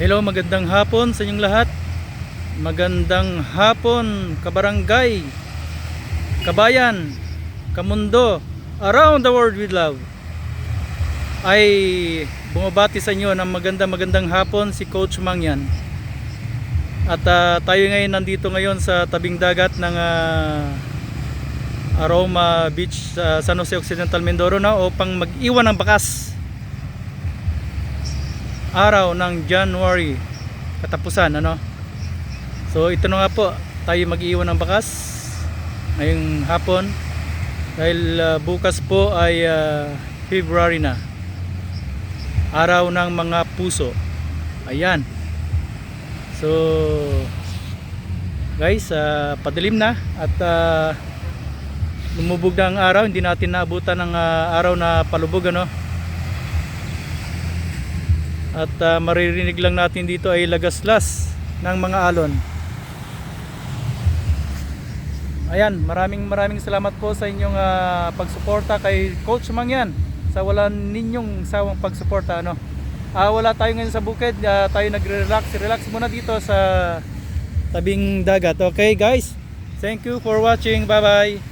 Hello, magandang hapon sa inyong lahat. Magandang hapon, kabarangay, kabayan, kamundo, around the world with love. Ay bumabati sa inyo ng magandang magandang hapon si Coach Mangyan. At ah, tayo ngayon nandito ngayon sa tabing dagat ng ah, Aroma Beach sa San Jose Occidental Mindoro na upang mag-iwan ng bakas araw ng January. Katapusan ano? So ito na nga po. Tayo mag-iwan ng bakas ngayong hapon. Dahil ah, bukas po ay ah, February na. Araw ng mga puso. Ayan. So guys ah, padilim na at ah, lumubog na ang araw. Hindi natin naabutan ng ah, araw na palubog ano at ah, maririnig lang natin dito ay lagaslas ng mga alon. Ayan, maraming maraming salamat po sa inyong ah, pagsuporta kay Coach Mangyan sa wala ninyong sawang pagsuporta ano. Ah, wala tayo ngayon sa bukid, ah, tayo nagre-relax, relax muna dito sa tabing dagat. Okay, guys. Thank you for watching. Bye-bye.